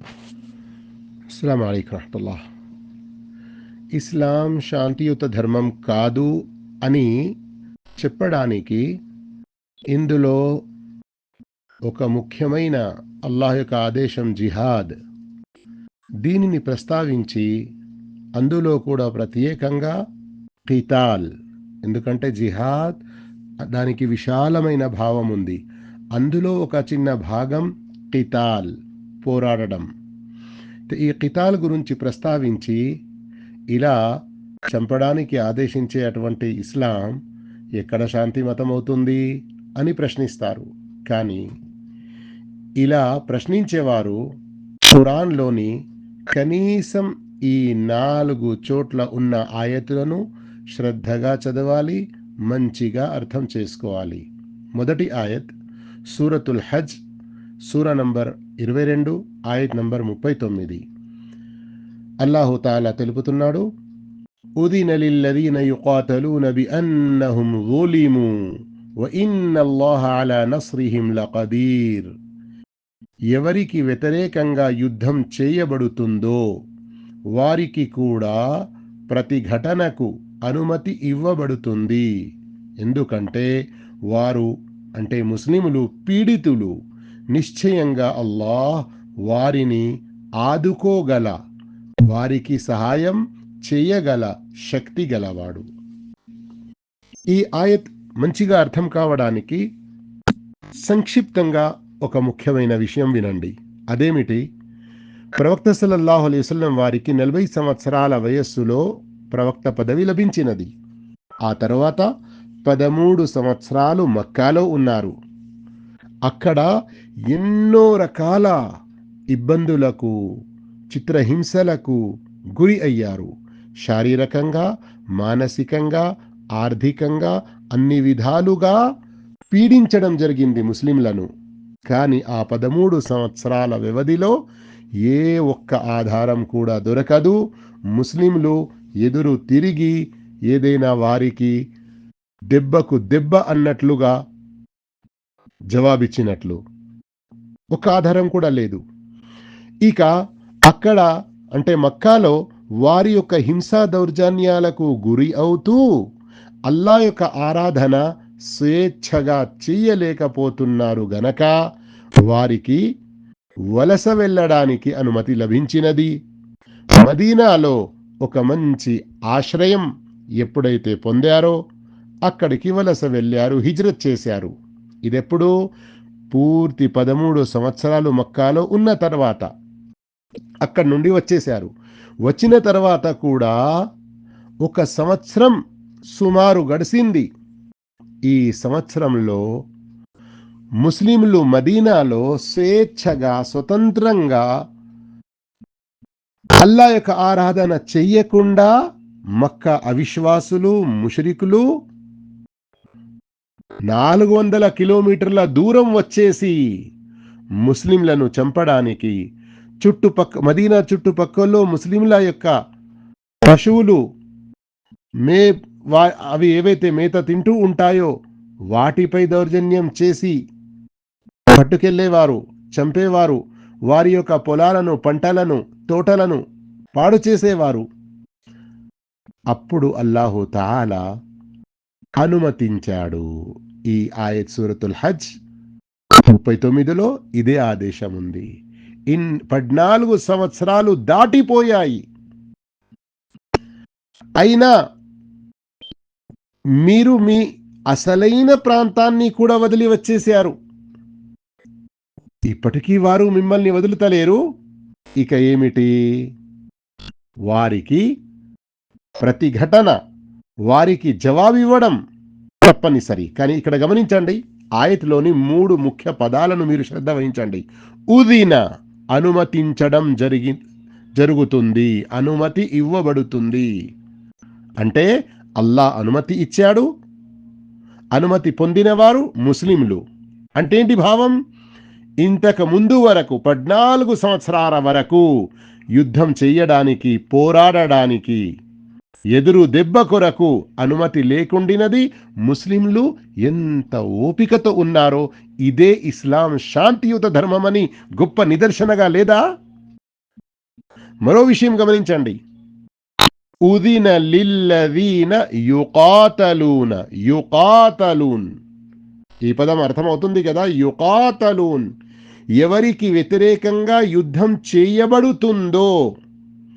అస్సలం అయికు రహమతుల్లా ఇస్లాం శాంతియుత ధర్మం కాదు అని చెప్పడానికి ఇందులో ఒక ముఖ్యమైన అల్లాహ్ యొక్క ఆదేశం జిహాద్. దీనిని ప్రస్తావించి అందులో కూడా ప్రత్యేకంగా కితాల్. ఎందుకంటే జిహాద్ దానికి విశాలమైన భావం ఉంది. అందులో ఒక చిన్న భాగం కితాల్. పోరాడడం. ఈ కితాల్ గురించి ప్రస్తావించి ఇలా చంపడానికి ఆదేశించే అటువంటి ఇస్లాం ఎక్కడ శాంతి మతం అవుతుంది అని ప్రశ్నిస్తారు. కానీ ఇలా ప్రశ్నించేవారు ఖురాన్లోని కనీసం ఈ నాలుగు చోట్ల ఉన్న ఆయతులను శ్రద్ధగా చదవాలి మంచిగా అర్థం చేసుకోవాలి. మొదటి ఆయత్ సూరతుల్ హజ్ సూర నంబర్ ఇరవై రెండు ఆయత్ నంబర్ ముప్పై తొమ్మిది. అల్లాహుతాలా తెలుపుతున్నాడు అన్నహుం ఎవరికి వ్యతిరేకంగా యుద్ధం చేయబడుతుందో వారికి కూడా ప్రతిఘటనకు అనుమతి ఇవ్వబడుతుంది. ఎందుకంటే వారు అంటే ముస్లిములు పీడితులు నిశ్చయంగా అల్లాహ్ వారిని ఆదుకోగల వారికి సహాయం చేయగల శక్తి గలవాడు. ఈ ఆయత్ మంచిగా అర్థం కావడానికి సంక్షిప్తంగా ఒక ముఖ్యమైన విషయం వినండి. అదేమిటి? ప్రవక్త సల్లల్లాహు అలైహి వారికి నలభై సంవత్సరాల వయస్సులో ప్రవక్త పదవి లభించినది. ఆ తర్వాత పదమూడు సంవత్సరాలు మక్కాలో ఉన్నారు. అక్కడ ఎన్నో రకాల ఇబ్బందులకు చిత్రహింసలకు గురి అయ్యారు. శారీరకంగా మానసికంగా ఆర్థికంగా అన్ని విధాలుగా పీడించడం జరిగింది ముస్లింలను. కానీ ఆ పదమూడు సంవత్సరాల వ్యవధిలో ఏ ఒక్క ఆధారం కూడా దొరకదు. ముస్లింలు ఎదురు తిరిగి ఏదైనా వారికి దెబ్బకు దెబ్బ అన్నట్లుగా జవాబిచ్చినట్లు. ఒక ఆధారం కూడా లేదు. ఇక అక్కడ అంటే మక్కాలో వారి యొక్క హింసా దౌర్జన్యాలకు గురి అవుతూ అల్లా యొక్క ఆరాధన స్వేచ్ఛగా చెయ్యలేకపోతున్నారు గనక వారికి వలస వెళ్ళడానికి అనుమతి లభించినది. మదీనాలో ఒక మంచి ఆశ్రయం ఎప్పుడైతే పొందారో అక్కడికి వలస వెళ్ళారు హిజ్రత్ చేశారు. ఇదెప్పుడు? పూర్తి పదమూడు సంవత్సరాలు మక్కాలో ఉన్న తర్వాత. అక్కడి నుండి వచ్చేశారు. వచ్చిన తర్వాత కూడా ఒక సంవత్సరం సుమారు గడిచింది ఈ సంవత్సరంలో ముస్లింలు మదీనాలో స్వేచ్ఛగా స్వతంత్రంగా అల్లా యొక్క ఆరాధన చెయ్యకుండా మక్క అవిశ్వాసులు ముషరికులు నాలుగు వందల కిలోమీటర్ల దూరం వచ్చేసి ముస్లింలను చంపడానికి చుట్టుపక్క మదీనా చుట్టుపక్కల్లో ముస్లింల యొక్క పశువులు మే వా అవి ఏవైతే మేత తింటూ ఉంటాయో వాటిపై దౌర్జన్యం చేసి పట్టుకెళ్ళేవారు చంపేవారు. వారి యొక్క పొలాలను పంటలను తోటలను పాడు చేసేవారు. అప్పుడు అల్లాహు తాలా అనుమతించాడు. ఈ ఆయత్ సూరతుల్ హజ్ ముప్పై తొమ్మిదిలో ఇదే ఆదేశం ఉంది ఇన్ పద్నాలుగు సంవత్సరాలు దాటిపోయాయి. అయినా మీరు మీ అసలైన ప్రాంతాన్ని కూడా వదిలి వచ్చేశారు. ఇప్పటికీ వారు మిమ్మల్ని వదులుతలేరు. ఇక ఏమిటి? వారికి ప్రతిఘటన వారికి జవాబివ్వడం తప్పనిసరి. కానీ ఇక్కడ గమనించండి ఆయతిలోని మూడు ముఖ్య పదాలను మీరు శ్రద్ధ వహించండి. ఉదిన అనుమతించడం జరిగి జరుగుతుంది అనుమతి ఇవ్వబడుతుంది. అంటే అల్లా అనుమతి ఇచ్చాడు అనుమతి పొందినవారు ముస్లింలు. అంటే ఏంటి భావం? ఇంతకు ముందు వరకు పద్నాలుగు సంవత్సరాల వరకు యుద్ధం చేయడానికి పోరాడడానికి ఎదురు దెబ్బ కొరకు అనుమతి లేకుండినది ముస్లింలు ఎంత ఓపికతో ఉన్నారో ఇదే ఇస్లాం శాంతియుత ధర్మమని గొప్ప నిదర్శనగా లేదా? మరో విషయం గమనించండి. ఉదిన లిల్లదీన యుకాతలూన యుకాతలూన్. ఈ పదం అర్థమవుతుంది కదా? యుకాతలూన్. ఎవరికి వ్యతిరేకంగా యుద్ధం చేయబడుతుందో.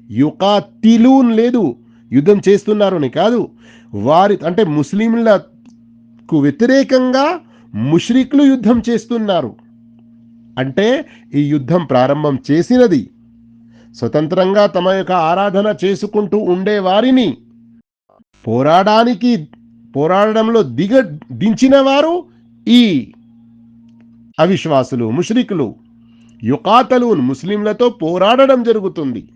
యుకాతిలూన్ లేదు. యుద్ధం చేస్తున్నారు అని కాదు. వారి అంటే ముస్లింలకు వ్యతిరేకంగా ముష్రిక్లు యుద్ధం చేస్తున్నారు. అంటే ఈ యుద్ధం ప్రారంభం చేసినది. స్వతంత్రంగా తమ యొక్క ఆరాధన చేసుకుంటూ ఉండే వారిని పోరాడానికి పోరాడడంలో దిగ దించిన వారు ఈ అవిశ్వాసులు ముష్రికులు. యుకాతలు ముస్లింలతో పోరాడడం జరుగుతుంది.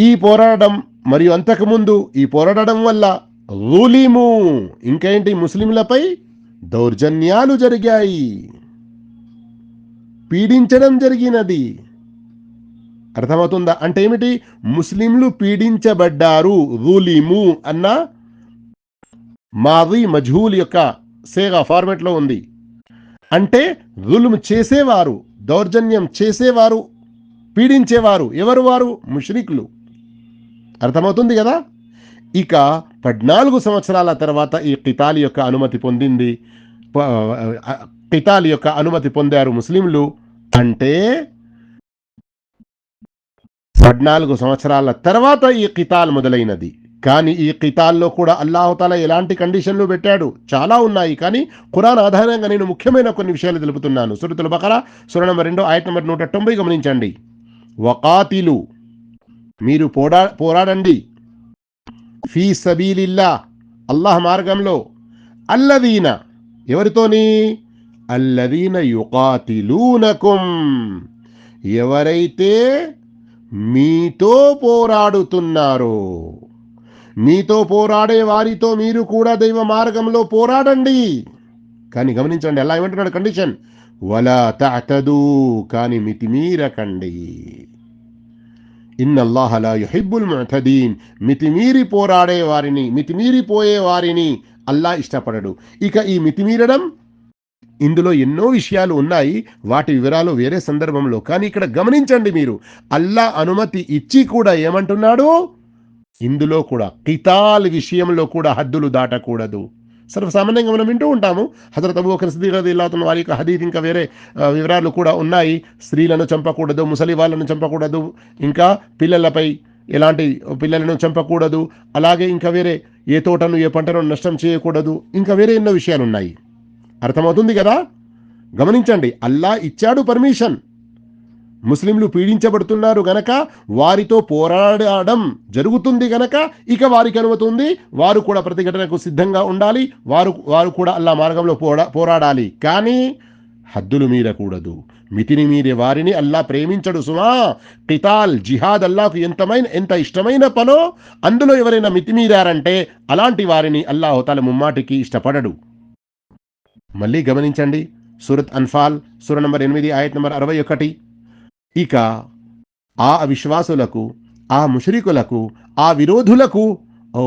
ఈ పోరాడడం మరియు అంతకుముందు ఈ పోరాడడం వల్ల రూలీము ఇంకేంటి ముస్లింలపై దౌర్జన్యాలు జరిగాయి. పీడించడం జరిగినది. అర్థమవుతుందా? అంటే ఏమిటి? ముస్లింలు పీడించబడ్డారు రూలిము అన్న మాది మజ్హూల్ యొక్క సేగా ఫార్మెట్లో ఉంది. అంటే రులుము చేసేవారు దౌర్జన్యం చేసేవారు పీడించేవారు ఎవరు వారు? ముష్రికులు. అర్థమవుతుంది కదా? ఇక పద్నాలుగు సంవత్సరాల తర్వాత ఈ కితాల్ యొక్క అనుమతి పొందింది. కితాల్ యొక్క అనుమతి పొందారు ముస్లింలు. అంటే పద్నాలుగు సంవత్సరాల తర్వాత ఈ కితాల్ మొదలైనది. కానీ ఈ కితాల్లో కూడా అల్లాహతాల ఎలాంటి కండిషన్లు పెట్టాడు? చాలా ఉన్నాయి. కానీ ఖురాన్ ఆధారంగా నేను ముఖ్యమైన కొన్ని విషయాలు తెలుపుతున్నాను. సురతుల బకరా సుర నంబర్ రెండు ఆయత నంబర్ నూట తొంభై గమనించండి. వకాతిలు మీరు పోరా పోరాడండి. ఫీ సబీలిల్లా అల్లాహ్ మార్గంలో. అల్లదీన ఎవరితోని? అల్లదీన యుకాతిలూనకుం. ఎవరైతే మీతో పోరాడుతున్నారో మీతో పోరాడే వారితో మీరు కూడా దైవ మార్గంలో పోరాడండి. కానీ గమనించండి ఎలా ఏమంటున్నాడు? కండిషన్ వలా తాతదు కానీ మితిమీరకండి. ఇన్నల్లాహలా యుహిబ్బుల్ ముతదీన్. మితిమీరి పోరాడే వారిని మితిమీరిపోయే వారిని అల్లా ఇష్టపడడు. ఇక ఈ మితిమీరడం ఇందులో ఎన్నో విషయాలు ఉన్నాయి. వాటి వివరాలు వేరే సందర్భంలో. కానీ ఇక్కడ గమనించండి మీరు. అల్లా అనుమతి ఇచ్చి కూడా ఏమంటున్నాడు? ఇందులో కూడా కితాల్ విషయంలో కూడా హద్దులు దాటకూడదు. సర్వసామాన్యంగా మనం వింటూ ఉంటాము. హజరత్ అబూబకర్ బకర్ ఇల్లాతున్న వారి యొక్క హదీద్ ఇంకా వేరే వివరాలు కూడా ఉన్నాయి. స్త్రీలను చంపకూడదు ముసలి వాళ్ళను చంపకూడదు ఇంకా పిల్లలపై ఎలాంటి పిల్లలను చంపకూడదు అలాగే ఇంకా వేరే ఏ తోటను ఏ పంటను నష్టం చేయకూడదు ఇంకా వేరే ఎన్నో విషయాలు ఉన్నాయి అర్థమవుతుంది కదా? గమనించండి అల్లా ఇచ్చాడు పర్మిషన్. ముస్లింలు పీడించబడుతున్నారు గనక వారితో పోరాడడం జరుగుతుంది గనక ఇక వారికి అనుమతుంది. వారు కూడా ప్రతిఘటనకు సిద్ధంగా ఉండాలి. వారు వారు కూడా అల్లా మార్గంలో పోరా పోరాడాలి. కానీ హద్దులు మీరకూడదు. మితిని మీరే వారిని అల్లా ప్రేమించడు సుమా. కితాల్ జిహాద్ అల్లాకు ఎంతమైన ఎంత ఇష్టమైన పనో అందులో ఎవరైనా మితిమీరారంటే అలాంటి వారిని అల్లాహోతాల ముమ్మాటికి ఇష్టపడడు. మళ్ళీ గమనించండి. సూరత్ అన్ఫాల్ సూర నంబర్ ఎనిమిది ఆయత్ నంబర్ అరవై ఒకటి. ఇక ఆ అవిశ్వాసులకు ఆ ముషరికులకు ఆ విరోధులకు ఓ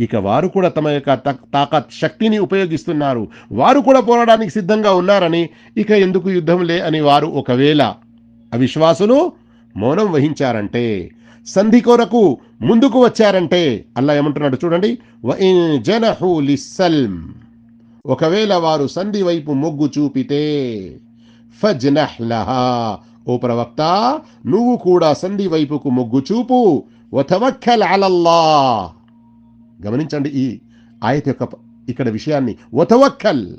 ఇక వారు కూడా తమ యొక్క తాకత్ శక్తిని ఉపయోగిస్తున్నారు. వారు కూడా పోరాడానికి సిద్ధంగా ఉన్నారని ఇక ఎందుకు యుద్ధం లే అని వారు ఒకవేళ అవిశ్వాసులు మౌనం వహించారంటే సంధి కొరకు ముందుకు వచ్చారంటే అల్లా ఏమంటున్నాడు చూడండి లిస్సల్మ్ ఒకవేళ వారు సంధి వైపు మొగ్గు చూపితే ఫజ్నహ్లహా ఓ ప్రవక్త నువ్వు కూడా సంధి వైపుకు మొగ్గు చూపు. వతవక్కల్ అలల్లా గమనించండి ఈ ఆయత యొక్క ఇక్కడ విషయాన్ని. వతవక్కల్.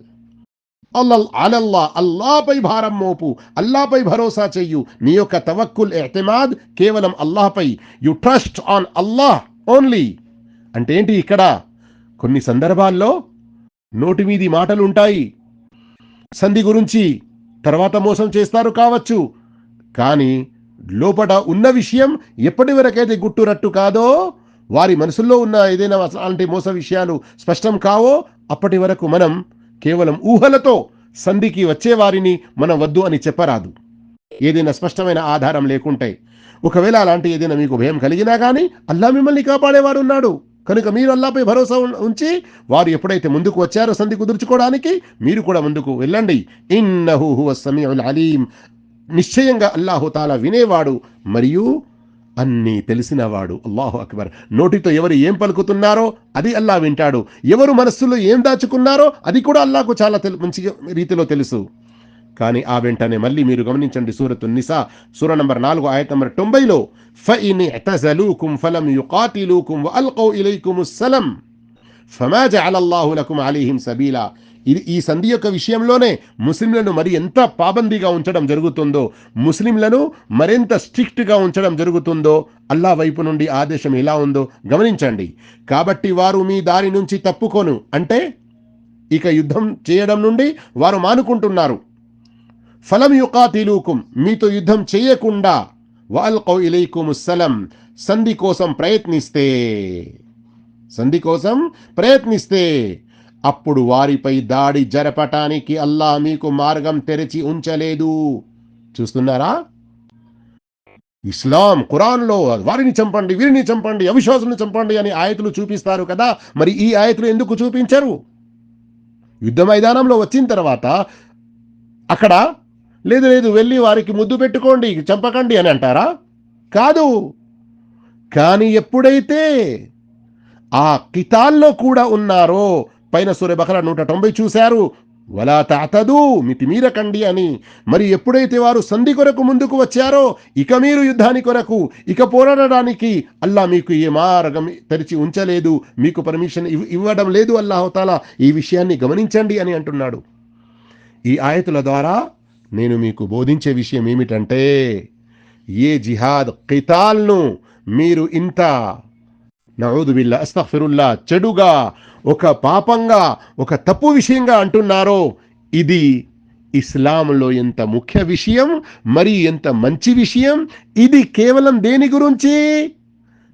అల్లల్ అలల్లా అల్లాపై భారం మోపు. అల్లాపై భరోసా చెయ్యు. నీ యొక్క తవక్కుల్ ఎహ్తిమాద్ కేవలం అల్లాహపై. You trust on Allah only అంటే ఏంటి ఇక్కడ? కొన్ని సందర్భాల్లో నోటి మీది మాటలు ఉంటాయి సంధి గురించి తర్వాత మోసం చేస్తారు కావచ్చు. కానీ లోపల ఉన్న విషయం ఎప్పటి వరకైతే గుట్టురట్టు కాదో వారి మనసుల్లో ఉన్న ఏదైనా అలాంటి మోస విషయాలు స్పష్టం కావో అప్పటి వరకు మనం కేవలం ఊహలతో సంధికి వచ్చేవారిని మనం వద్దు అని చెప్పరాదు. ఏదైనా స్పష్టమైన ఆధారం లేకుంటే ఒకవేళ అలాంటి ఏదైనా మీకు భయం కలిగినా కానీ అల్లా మిమ్మల్ని కాపాడేవాడు ఉన్నాడు కనుక మీరు అల్లాపై భరోసా ఉంచి వారు ఎప్పుడైతే ముందుకు వచ్చారో సంధి కుదుర్చుకోవడానికి మీరు కూడా ముందుకు వెళ్ళండి. ఇన్నహు హువ సమీఉల్ అలీం. నిశ్చయంగా అల్లాహుతాలా వినేవాడు మరియు అన్నీ తెలిసినవాడు. అల్లాహు అక్బర్. నోటితో ఎవరు ఏం పలుకుతున్నారో అది అల్లా వింటాడు. ఎవరు మనస్సులో ఏం దాచుకున్నారో అది కూడా అల్లాకు చాలా తెలు మంచి రీతిలో తెలుసు. కానీ ఆ వెంటనే మళ్ళీ మీరు గమనించండి సూరత్ నిసా సూర నంబర్ నాలుగు ఆయత నంబర్ తొంభైలో ఫఇన్ ఇతజలూకుం ఫలం యుకాతిలూకుం వఅల్కౌ ఇలైకుము సలం ఫమా జఅలల్లాహు లకుం అలైహిం సబీలా. ఇది ఈ సంధి యొక్క విషయంలోనే ముస్లింలను మరి ఎంత పాబందీగా ఉంచడం జరుగుతుందో ముస్లింలను మరింత స్ట్రిక్ట్గా ఉంచడం జరుగుతుందో అల్లా వైపు నుండి ఆదేశం ఎలా ఉందో గమనించండి. కాబట్టి వారు మీ దారి నుంచి తప్పుకోను. అంటే ఇక యుద్ధం చేయడం నుండి వారు మానుకుంటున్నారు. ఫలం యుకాతిలూకుం మీతో యుద్ధం చేయకుండా వాల్కౌ ఇలైకుముస్సలం సంధి కోసం ప్రయత్నిస్తే సంధి కోసం ప్రయత్నిస్తే అప్పుడు వారిపై దాడి జరపటానికి అల్లా మీకు మార్గం తెరిచి ఉంచలేదు. చూస్తున్నారా? ఇస్లాం ఖురాన్లో వారిని చంపండి వీరిని చంపండి అవిశ్వాసులను చంపండి అని ఆయతులు చూపిస్తారు కదా? మరి ఈ ఆయతులు ఎందుకు చూపించరు? యుద్ధ మైదానంలో వచ్చిన తర్వాత అక్కడ లేదు లేదు వెళ్ళి వారికి ముద్దు పెట్టుకోండి చంపకండి అని అంటారా? కాదు. కానీ ఎప్పుడైతే ఆ కితాల్లో కూడా ఉన్నారో పైన సూర్యబకర నూట తొంభై చూశారు. వలా తాతదు మితిమీరకండి అని. మరి ఎప్పుడైతే వారు సంధి కొరకు ముందుకు వచ్చారో ఇక మీరు యుద్ధాని కొరకు ఇక పోరాడడానికి అల్లా మీకు ఏ మార్గం తెరిచి ఉంచలేదు మీకు పర్మిషన్ ఇవ్- ఇవ్వడం లేదు అల్లాహతాలా ఈ విషయాన్ని గమనించండి అని అంటున్నాడు. ఈ ఆయతుల ద్వారా నేను మీకు బోధించే విషయం ఏమిటంటే ఏ జిహాద్ కితాల్ను మీరు ఇంత నౌదు బిల్లా అస్తఫిరుల్లా చెడుగా ఒక పాపంగా ఒక తప్పు విషయంగా అంటున్నారో ఇది ఇస్లాంలో ఎంత ముఖ్య విషయం మరి ఎంత మంచి విషయం ఇది కేవలం దేని గురించి?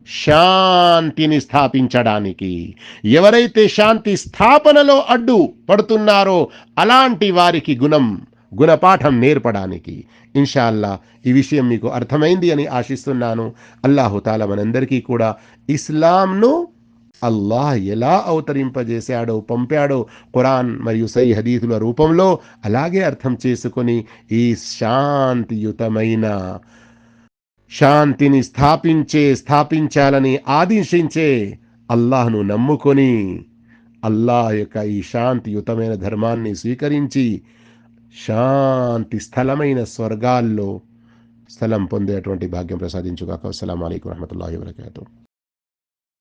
శాంతిని స్థాపించడానికి. ఎవరైతే శాంతి స్థాపనలో అడ్డు పడుతున్నారో అలాంటి వారికి గుణం గుణపాఠం నేర్పడానికి. ఇన్షాల్లా ఈ విషయం మీకు అర్థమైంది అని ఆశిస్తున్నాను. అల్లాహుతాల మనందరికీ కూడా ఇస్లాంను అల్లాహ్ ఎలా అవతరింపజేశాడో పంపాడో ఖురాన్ మరియు సై హదీతుల రూపంలో అలాగే అర్థం చేసుకొని ఈ శాంతియుతమైన శాంతిని స్థాపించే స్థాపించాలని ఆదేశించే అల్లాహ్ను నమ్ముకొని అల్లాహ్ యొక్క ఈ శాంతియుతమైన ధర్మాన్ని స్వీకరించి శాంతి స్థలమైన స్వర్గాల్లో స్థలం పొందేటువంటి భాగ్యం ప్రసాదించుగాక. అస్సలం అయికు వరహమూల వరకాతూ